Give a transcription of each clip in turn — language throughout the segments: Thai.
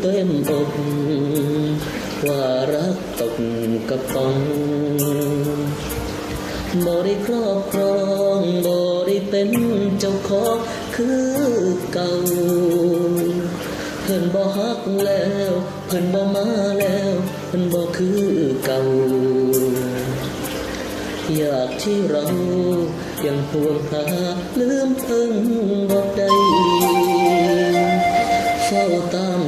เต็มอกว่ารักตกกระป๋องบ่ได้ครอบครองบ่ได้เป็นเจ้าของคือเก่า เพิ่นบ่ฮักแล้ว เพิ่นบ่มาแล้วเพิ่นบ่คือเก่า อยากที่เรายังพวงหาลืมเพิ่งบ่ได้เฝ้าตาม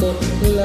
กดไหล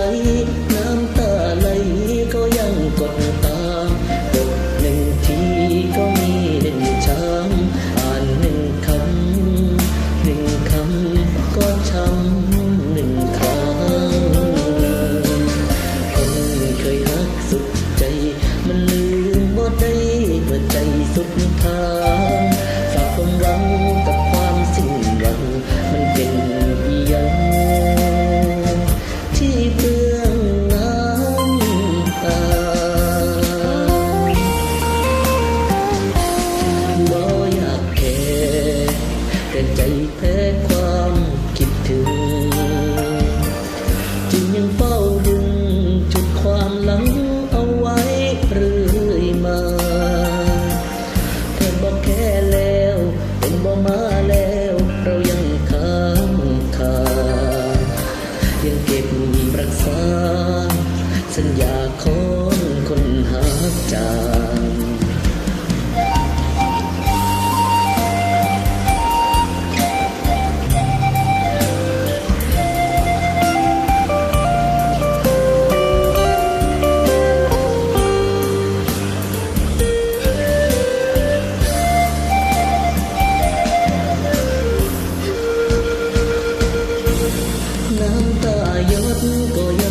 Tak 更多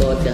บ่ใจ